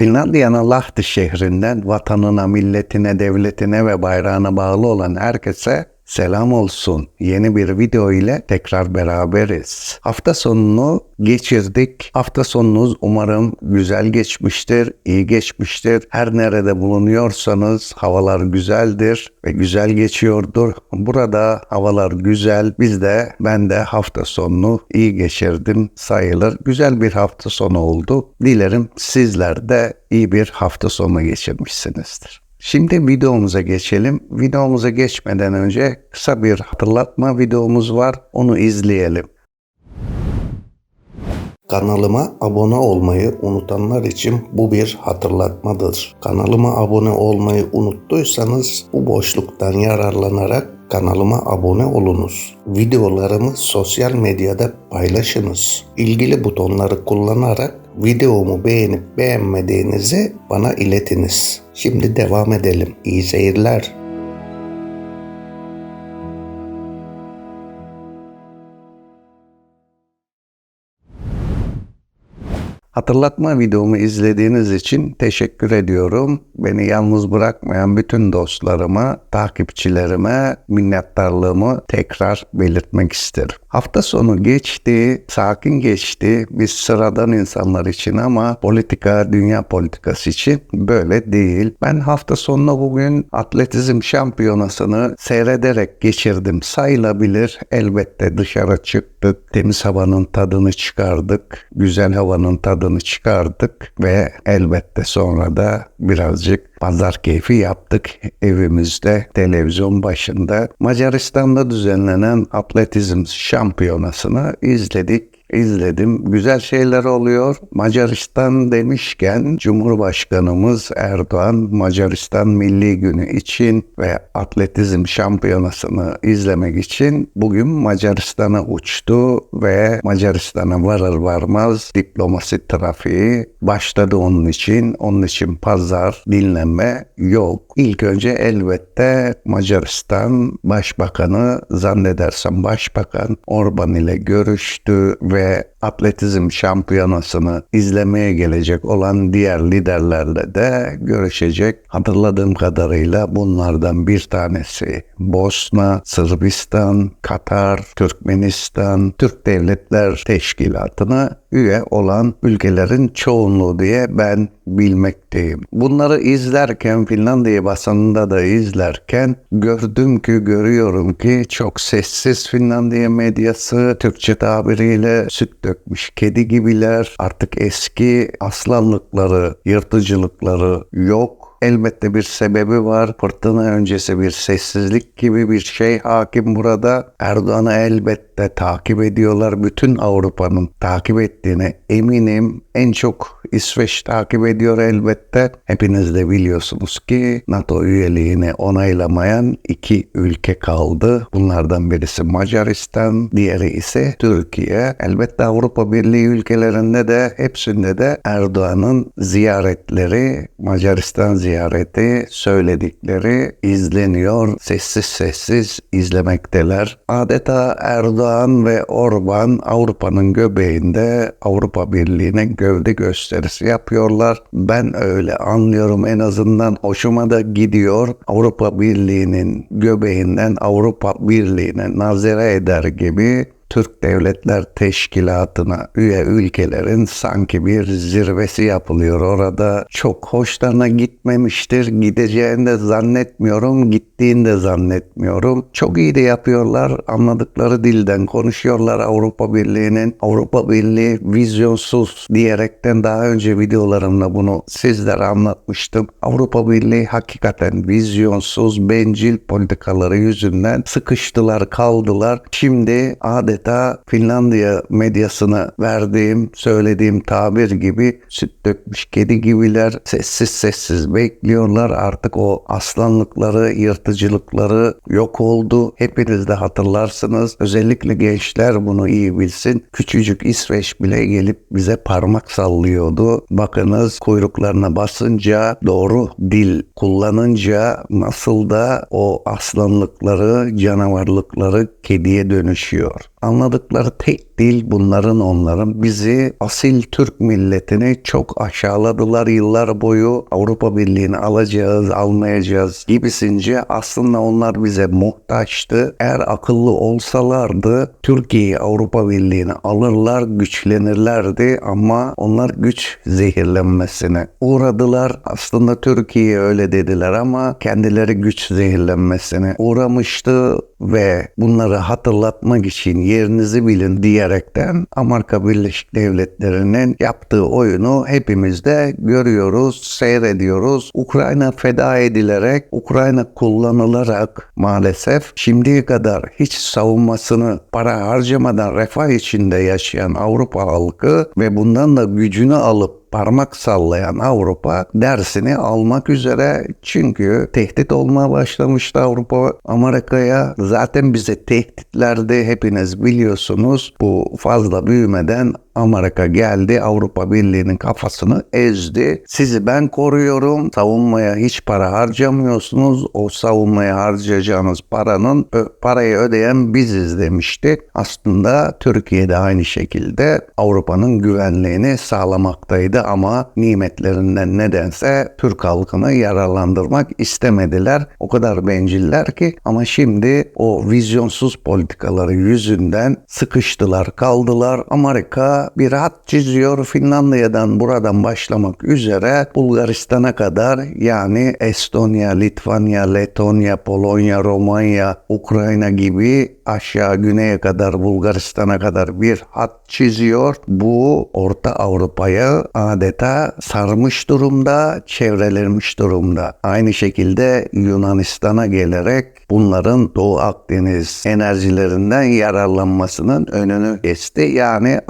Finlandiya'nın Lahti şehrinden vatanına, milletine, devletine ve bayrağına bağlı olan herkese selam olsun. Yeni bir video ile tekrar beraberiz. Hafta sonunu geçirdik. Hafta sonunuz umarım güzel geçmiştir, iyi geçmiştir. Her nerede bulunuyorsanız havalar güzeldir ve güzel geçiyordur. Burada havalar güzel. Biz de ben de hafta sonunu iyi geçirdim sayılır. Güzel bir hafta sonu oldu. Dilerim sizler de iyi bir hafta sonu geçirmişsinizdir. Şimdi videomuza geçelim. Videomuza geçmeden önce kısa bir hatırlatma videomuz var. Onu izleyelim. Kanalıma abone olmayı unutanlar için bu bir hatırlatmadır. Kanalıma abone olmayı unuttuysanız bu boşluktan yararlanarak kanalıma abone olunuz. Videolarımı sosyal medyada paylaşınız. İlgili butonları kullanarak videomu beğenip beğenmediğinizi bana iletiniz. Şimdi devam edelim. İyi seyirler. Hatırlatma videomu izlediğiniz için teşekkür ediyorum. Beni yalnız bırakmayan bütün dostlarıma, takipçilerime minnettarlığımı tekrar belirtmek isterim. Hafta sonu geçti, sakin geçti. Biz sıradan insanlar için ama politika, dünya politikası için böyle değil. Ben hafta sonunu bugün atletizm şampiyonasını seyrederek geçirdim. Sayılabilir. Elbette dışarı çıktık, temiz havanın tadını çıkardık, güzel havanın tadını çıkardık ve elbette sonra da birazcık pazar keyfi yaptık evimizde televizyon başında. Macaristan'da düzenlenen atletizm şampiyonasını izledik izledim. Güzel şeyler oluyor. Macaristan demişken Cumhurbaşkanımız Erdoğan Macaristan Milli Günü için ve atletizm şampiyonasını izlemek için bugün Macaristan'a uçtu ve Macaristan'a varır varmaz diplomasi trafiği başladı onun için. Onun için pazar dinlenme yok. İlk önce elbette Macaristan Başbakanı zannedersem Başbakan Orban ile görüştü ve atletizm şampiyonasını izlemeye gelecek olan diğer liderlerle de görüşecek. Hatırladığım kadarıyla bunlardan bir tanesi Bosna, Sırbistan, Katar, Türkmenistan, Türk Devletler Teşkilatı'na üye olan ülkelerin çoğunluğu diye ben bilmekteyim. Bunları izlerken Finlandiya basınında da izlerken gördüm ki görüyorum ki çok sessiz Finlandiya medyası Türkçe tabiriyle süt dökmüş kedi gibiler artık eski aslanlıkları yırtıcılıkları yok Elbette bir sebebi var. Fırtına öncesi bir sessizlik gibi bir şey hakim burada. Erdoğan'ı elbette takip ediyorlar. Bütün Avrupa'nın takip ettiğine eminim. En çok İsveç takip ediyor elbette. Hepiniz de biliyorsunuz ki NATO üyeliğini onaylamayan iki ülke kaldı. Bunlardan birisi Macaristan, diğeri ise Türkiye. Elbette Avrupa Birliği ülkelerinde de hepsinde de Erdoğan'ın ziyaretleri, Macaristan ziyareti, söyledikleri izleniyor. Sessiz sessiz izlemekteler. Adeta Erdoğan ve Orban Avrupa'nın göbeğinde Avrupa Birliği'ne gövde gösterisi yapıyorlar. Ben öyle anlıyorum en azından hoşuma da gidiyor. Avrupa Birliği'nin göbeğinden Avrupa Birliği'ne nazire eder gibi Türk Devletler Teşkilatı'na üye ülkelerin sanki bir zirvesi yapılıyor orada. Çok hoşlarına gitmemiştir. Gideceğini de zannetmiyorum. Gittiğini de zannetmiyorum. Çok iyi de yapıyorlar. Anladıkları dilden konuşuyorlar Avrupa Birliği'nin. Avrupa Birliği vizyonsuz diyerekten daha önce videolarımda bunu sizlere anlatmıştım. Avrupa Birliği hakikaten vizyonsuz, bencil politikaları yüzünden sıkıştılar, kaldılar. Şimdi adet adeta Finlandiya medyasına verdiğim, söylediğim tabir gibi süt dökmüş kedi gibiler sessiz sessiz bekliyorlar. Artık o aslanlıkları, yırtıcılıkları yok oldu. Hepiniz de hatırlarsınız. Özellikle gençler bunu iyi bilsin. Küçücük İsveç bile gelip bize parmak sallıyordu. Bakınız kuyruklarına basınca doğru dil kullanınca nasıl da o aslanlıkları, canavarlıkları kediye dönüşüyor anladıkları tek değil bunların onların. Bizi asil Türk milletini çok aşağıladılar yıllar boyu. Avrupa Birliği'ni alacağız, almayacağız gibisince aslında onlar bize muhtaçtı. Eğer akıllı olsalardı Türkiye'yi Avrupa Birliği'ne alırlar, güçlenirlerdi ama onlar güç zehirlenmesine uğradılar. Aslında Türkiye öyle dediler ama kendileri güç zehirlenmesine uğramıştı ve bunları hatırlatmak için yerinizi bilin diyerekten Amerika Birleşik Devletleri'nin yaptığı oyunu hepimiz de görüyoruz, seyrediyoruz. Ukrayna feda edilerek, Ukrayna kullanılarak maalesef şimdiye kadar hiç savunmasını para harcamadan refah içinde yaşayan Avrupa halkı ve bundan da gücünü alıp parmak sallayan Avrupa dersini almak üzere çünkü tehdit olmaya başlamıştı Avrupa Amerika'ya. Zaten bize tehditlerde hepiniz biliyorsunuz bu fazla büyümeden Amerika geldi Avrupa Birliği'nin kafasını ezdi. Sizi ben koruyorum. Savunmaya hiç para harcamıyorsunuz. O savunmaya harcayacağınız paranın parayı ödeyen biziz demişti. Aslında Türkiye'de aynı şekilde Avrupa'nın güvenliğini sağlamaktaydı ama nimetlerinden nedense Türk halkını yararlandırmak istemediler. O kadar benciller ki ama şimdi o vizyonsuz politikaları yüzünden sıkıştılar, kaldılar. Amerika bir hat çiziyor Finlandiya'dan buradan başlamak üzere Bulgaristan'a kadar yani Estonya, Litvanya, Letonya, Polonya, Romanya, Ukrayna gibi aşağı güneye kadar Bulgaristan'a kadar bir hat çiziyor. Bu Orta Avrupa'yı adeta sarmış durumda, çevrelenmiş durumda. Aynı şekilde Yunanistan'a gelerek bunların Doğu Akdeniz enerjilerinden yararlanmasının önünü kesti. Yani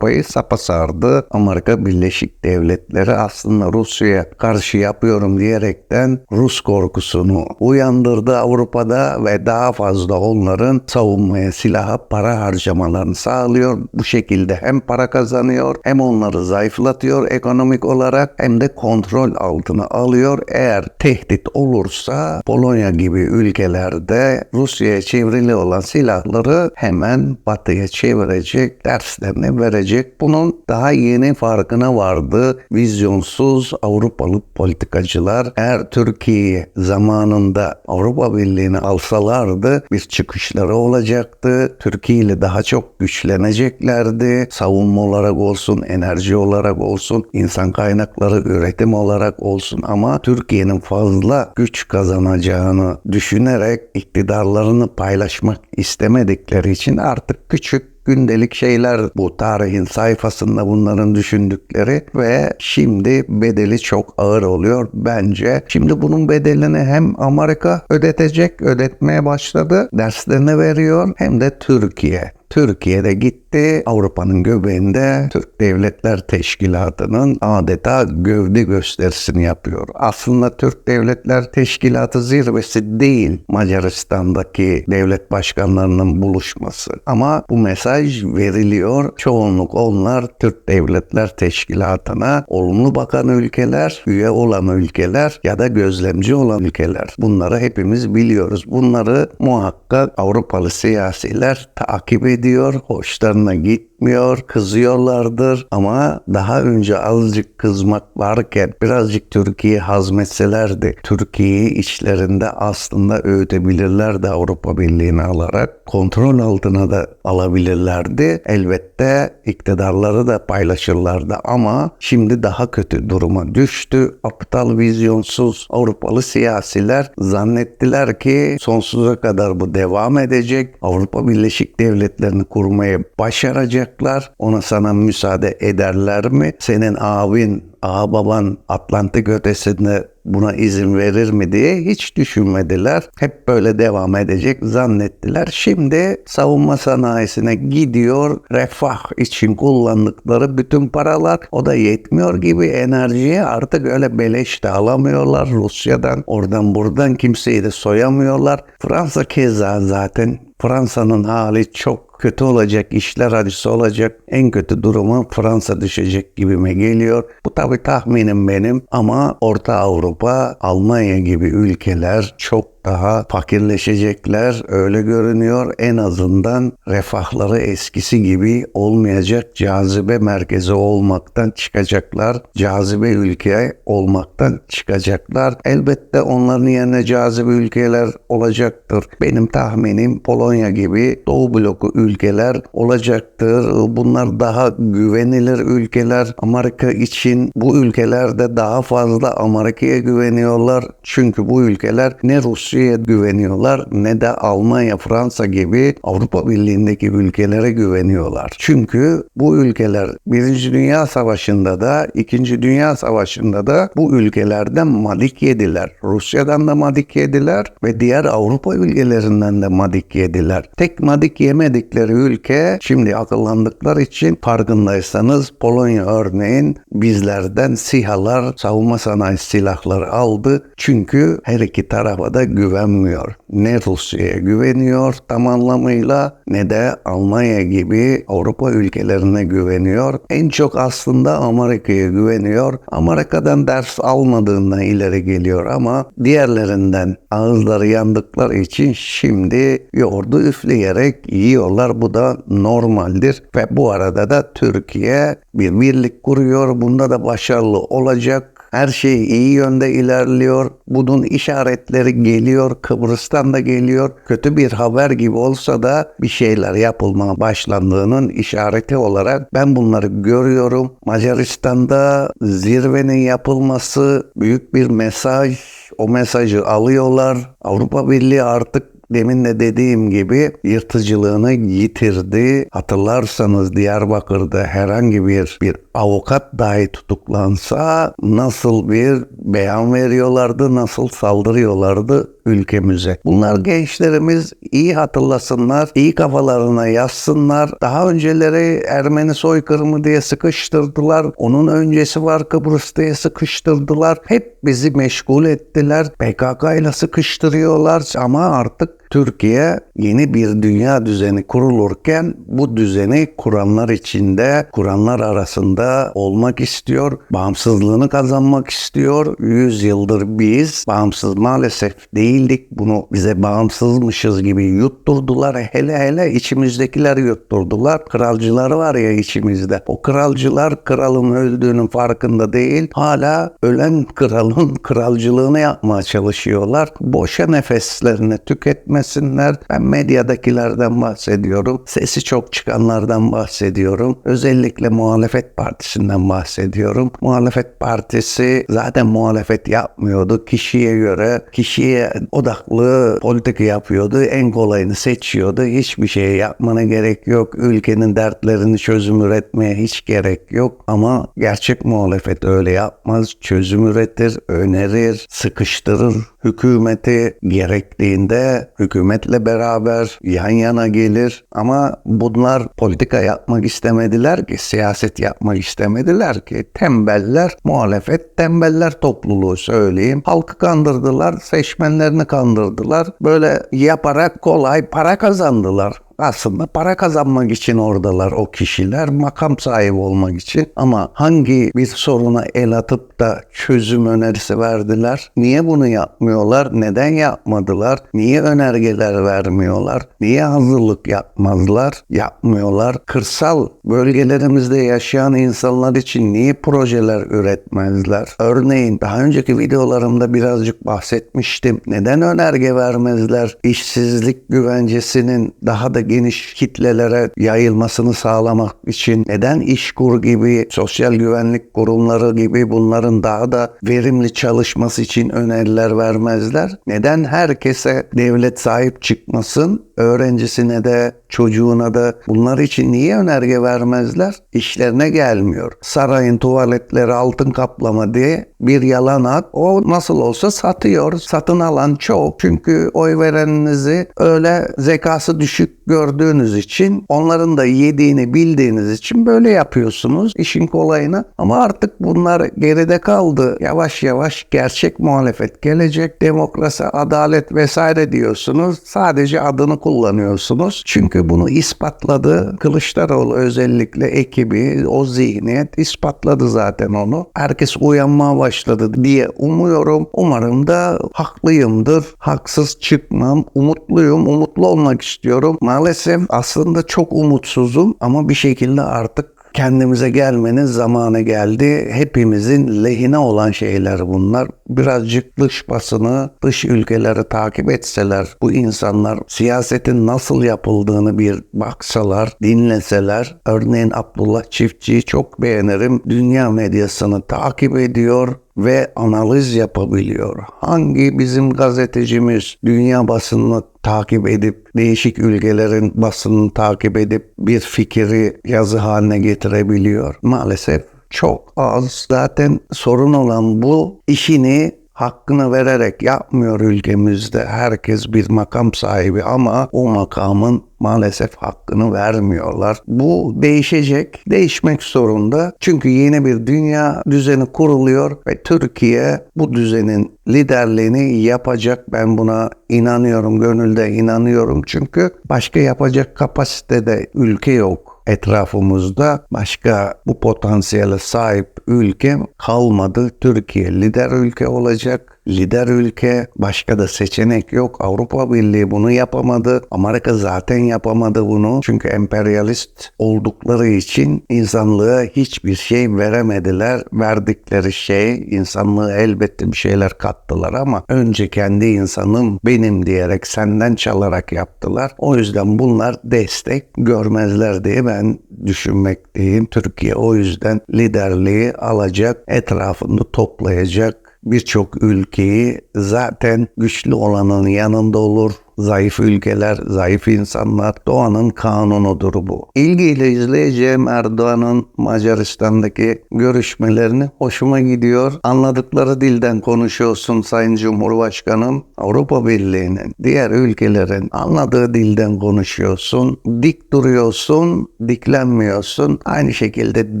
Avrupa'yı sapa sardı. Amerika Birleşik Devletleri aslında Rusya'ya karşı yapıyorum diyerekten Rus korkusunu uyandırdı Avrupa'da ve daha fazla onların savunmaya silaha para harcamalarını sağlıyor. Bu şekilde hem para kazanıyor hem onları zayıflatıyor ekonomik olarak hem de kontrol altına alıyor. Eğer tehdit olursa Polonya gibi ülkeler de Rusya'ya çevrili olan silahları hemen batıya çevirecek, derslerini verecek. Bunun daha yeni farkına vardı. Vizyonsuz Avrupalı politikacılar eğer Türkiye zamanında Avrupa Birliği'ni alsalardı bir çıkışları olacaktı. Türkiye ile daha çok güçleneceklerdi. Savunma olarak olsun, enerji olarak olsun, insan kaynakları üretim olarak olsun ama Türkiye'nin fazla güç kazanacağını düşünerek iktidarlarını paylaşmak istemedikleri için artık küçük gündelik şeyler bu tarihin sayfasında bunların düşündükleri ve şimdi bedeli çok ağır oluyor bence. Şimdi bunun bedelini hem Amerika ödetecek, ödetmeye başladı, derslerini veriyor hem de Türkiye. Türkiye'de gitti Avrupa'nın göbeğinde Türk Devletler Teşkilatı'nın adeta gövde gösterisini yapıyor. Aslında Türk Devletler Teşkilatı zirvesi değil Macaristan'daki devlet başkanlarının buluşması. Ama bu mesaj veriliyor. Çoğunluk onlar Türk Devletler Teşkilatı'na olumlu bakan ülkeler, üye olan ülkeler ya da gözlemci olan ülkeler. Bunları hepimiz biliyoruz. Bunları muhakkak Avrupalı siyasiler takip ediyor ediyor, hoşlarına gitmiyor, kızıyorlardır ama daha önce azıcık kızmak varken birazcık Türkiye hazmetselerdi, Türkiye'yi içlerinde aslında öğütebilirlerdi Avrupa Birliği'ni alarak, kontrol altına da alabilirlerdi. Elbette iktidarları da paylaşırlardı ama şimdi daha kötü duruma düştü. Aptal, vizyonsuz Avrupalı siyasiler zannettiler ki sonsuza kadar bu devam edecek. Avrupa Birleşik Devletleri devletlerini kurmayı başaracaklar. Ona sana müsaade ederler mi? Senin abin, ağababan Atlantik ötesinde buna izin verir mi diye hiç düşünmediler. Hep böyle devam edecek zannettiler. Şimdi savunma sanayisine gidiyor. Refah için kullandıkları bütün paralar o da yetmiyor gibi enerjiyi artık öyle beleş de alamıyorlar Rusya'dan. Oradan buradan kimseyi de soyamıyorlar. Fransa keza zaten Fransa'nın hali çok kötü olacak, işler acısı olacak. En kötü duruma Fransa düşecek gibime geliyor. Bu tabi tahminim benim ama Orta Avrupa, Almanya gibi ülkeler çok daha fakirleşecekler öyle görünüyor. En azından refahları eskisi gibi olmayacak cazibe merkezi olmaktan çıkacaklar. Cazibe ülke olmaktan çıkacaklar. Elbette onların yerine cazibe ülkeler olacaktır. Benim tahminim Polonya gibi Doğu bloku ülkeler olacaktır. Bunlar daha güvenilir ülkeler. Amerika için bu ülkelerde daha fazla Amerika'ya güveniyorlar. Çünkü bu ülkeler ne Rusya'ya güveniyorlar ne de Almanya, Fransa gibi Avrupa Birliği'ndeki ülkelere güveniyorlar. Çünkü bu ülkeler Birinci Dünya Savaşı'nda da İkinci Dünya Savaşı'nda da bu ülkelerden madik yediler. Rusya'dan da madik yediler ve diğer Avrupa ülkelerinden de madik yediler. Tek madik yemedikleri ülke şimdi akıllandıkları için farkındaysanız Polonya örneğin bizlerden sihalar, savunma sanayi silahları aldı. Çünkü her iki tarafa da güvenmiyor. Ne Rusya'ya güveniyor tam anlamıyla ne de Almanya gibi Avrupa ülkelerine güveniyor. En çok aslında Amerika'ya güveniyor. Amerika'dan ders almadığından ileri geliyor ama diğerlerinden ağızları yandıkları için şimdi yoğurdu üfleyerek yiyorlar. Bu da normaldir ve bu arada da Türkiye bir birlik kuruyor. Bunda da başarılı olacak. Her şey iyi yönde ilerliyor. Bunun işaretleri geliyor. Kıbrıs'tan da geliyor. Kötü bir haber gibi olsa da bir şeyler yapılmaya başlandığının işareti olarak ben bunları görüyorum. Macaristan'da zirvenin yapılması büyük bir mesaj. O mesajı alıyorlar. Avrupa Birliği artık Demin de dediğim gibi yırtıcılığını yitirdi. Hatırlarsanız Diyarbakır'da herhangi bir bir avukat dahi tutuklansa nasıl bir beyan veriyorlardı, nasıl saldırıyorlardı ülkemize. Bunlar gençlerimiz iyi hatırlasınlar, iyi kafalarına yazsınlar. Daha önceleri Ermeni soykırımı diye sıkıştırdılar. Onun öncesi var Kıbrıs diye sıkıştırdılar. Hep bizi meşgul ettiler. PKK ile sıkıştırıyorlar ama artık Türkiye yeni bir dünya düzeni kurulurken bu düzeni kuranlar içinde, kuranlar arasında olmak istiyor. Bağımsızlığını kazanmak istiyor. Yüz yıldır biz bağımsız maalesef değildik. Bunu bize bağımsızmışız gibi yutturdular. Hele hele içimizdekiler yutturdular. Kralcılar var ya içimizde. O kralcılar kralın öldüğünün farkında değil. Hala ölen kralın kralcılığını yapmaya çalışıyorlar. Boşa nefeslerini tüketme etmesinler. Ben medyadakilerden bahsediyorum. Sesi çok çıkanlardan bahsediyorum. Özellikle muhalefet partisinden bahsediyorum. Muhalefet partisi zaten muhalefet yapmıyordu. Kişiye göre kişiye odaklı politika yapıyordu. En kolayını seçiyordu. Hiçbir şey yapmana gerek yok. Ülkenin dertlerini çözüm üretmeye hiç gerek yok. Ama gerçek muhalefet öyle yapmaz. Çözüm üretir, önerir, sıkıştırır. Hükümeti gerektiğinde hükümetle beraber yan yana gelir ama bunlar politika yapmak istemediler ki, siyaset yapmak istemediler ki. Tembeller, muhalefet tembeller topluluğu söyleyeyim. Halkı kandırdılar, seçmenlerini kandırdılar. Böyle yaparak kolay para kazandılar aslında para kazanmak için oradalar o kişiler, makam sahibi olmak için. Ama hangi bir soruna el atıp da çözüm önerisi verdiler? Niye bunu yapmıyorlar? Neden yapmadılar? Niye önergeler vermiyorlar? Niye hazırlık yapmazlar? Yapmıyorlar. Kırsal bölgelerimizde yaşayan insanlar için niye projeler üretmezler? Örneğin daha önceki videolarımda birazcık bahsetmiştim. Neden önerge vermezler? İşsizlik güvencesinin daha da geniş kitlelere yayılmasını sağlamak için neden İşkur gibi sosyal güvenlik kurumları gibi bunların daha da verimli çalışması için öneriler vermezler? Neden herkese devlet sahip çıkmasın? Öğrencisine de çocuğuna da bunlar için niye önerge vermezler? İşlerine gelmiyor. Sarayın tuvaletleri altın kaplama diye bir yalan at. O nasıl olsa satıyor. Satın alan çok. Çünkü oy vereninizi öyle zekası düşük gördüğünüz için onların da yediğini bildiğiniz için böyle yapıyorsunuz işin kolayını. Ama artık bunlar geride kaldı. Yavaş yavaş gerçek muhalefet gelecek. Demokrasi, adalet vesaire diyorsunuz. Sadece adını kullanıyorsunuz. Çünkü bunu ispatladı. Kılıçdaroğlu özellikle ekibi, o zihniyet ispatladı zaten onu. Herkes uyanmaya başladı diye umuyorum. Umarım da haklıyımdır. Haksız çıkmam. Umutluyum. Umutlu olmak istiyorum. Maalesef aslında çok umutsuzum ama bir şekilde artık kendimize gelmenin zamanı geldi. Hepimizin lehine olan şeyler bunlar. Birazcık dış basını, dış ülkeleri takip etseler, bu insanlar siyasetin nasıl yapıldığını bir baksalar, dinleseler. Örneğin Abdullah Çiftçi'yi çok beğenirim. Dünya medyasını takip ediyor ve analiz yapabiliyor. Hangi bizim gazetecimiz dünya basınını takip edip değişik ülkelerin basınını takip edip bir fikri yazı haline getirebiliyor? Maalesef çok az. Zaten sorun olan bu işini hakkını vererek yapmıyor ülkemizde. Herkes bir makam sahibi ama o makamın maalesef hakkını vermiyorlar. Bu değişecek, değişmek zorunda. Çünkü yeni bir dünya düzeni kuruluyor ve Türkiye bu düzenin liderliğini yapacak. Ben buna inanıyorum, gönülde inanıyorum. Çünkü başka yapacak kapasitede ülke yok etrafımızda başka bu potansiyele sahip ülke kalmadı. Türkiye lider ülke olacak. Lider ülke başka da seçenek yok. Avrupa Birliği bunu yapamadı. Amerika zaten yapamadı bunu. Çünkü emperyalist oldukları için insanlığa hiçbir şey veremediler. Verdikleri şey insanlığı elbette bir şeyler kattılar ama önce kendi insanım benim diyerek senden çalarak yaptılar. O yüzden bunlar destek görmezler diye ben düşünmekteyim. Türkiye o yüzden liderliği alacak, etrafını toplayacak birçok ülkeyi zaten güçlü olanın yanında olur. Zayıf ülkeler, zayıf insanlar doğanın kanunudur bu. İlgiyle izleyeceğim Erdoğan'ın Macaristan'daki görüşmelerini hoşuma gidiyor. Anladıkları dilden konuşuyorsun Sayın Cumhurbaşkanım. Avrupa Birliği'nin, diğer ülkelerin anladığı dilden konuşuyorsun. Dik duruyorsun, diklenmiyorsun. Aynı şekilde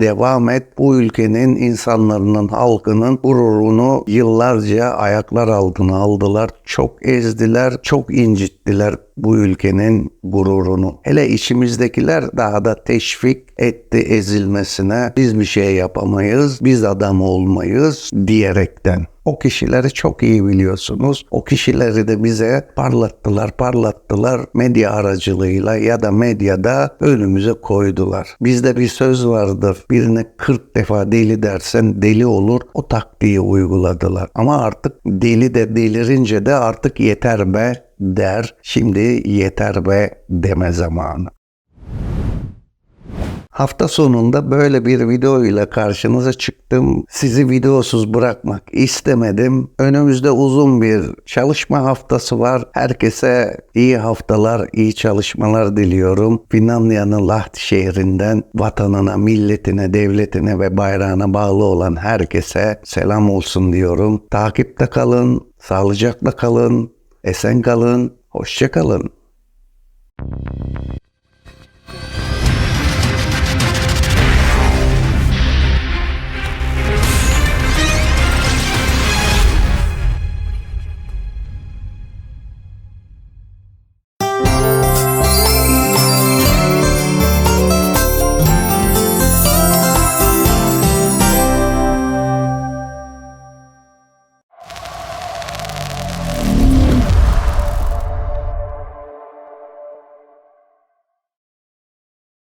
devam et. Bu ülkenin insanların, halkının gururunu yıllarca ayaklar altına aldılar. Çok ezdiler, çok incittiler bu ülkenin gururunu. Hele içimizdekiler daha da teşvik etti ezilmesine. Biz bir şey yapamayız, biz adam olmayız diyerekten. O kişileri çok iyi biliyorsunuz. O kişileri de bize parlattılar, parlattılar medya aracılığıyla ya da medyada önümüze koydular. Bizde bir söz vardır. Birine 40 defa deli dersen deli olur. O taktiği uyguladılar. Ama artık deli de delirince de artık yeter be der. Şimdi yeter be deme zamanı. Hafta sonunda böyle bir video ile karşınıza çıktım. Sizi videosuz bırakmak istemedim. Önümüzde uzun bir çalışma haftası var. Herkese iyi haftalar, iyi çalışmalar diliyorum. Finlandiya'nın Lahti şehrinden vatanına, milletine, devletine ve bayrağına bağlı olan herkese selam olsun diyorum. Takipte kalın, sağlıcakla kalın, esen kalın, hoşça kalın.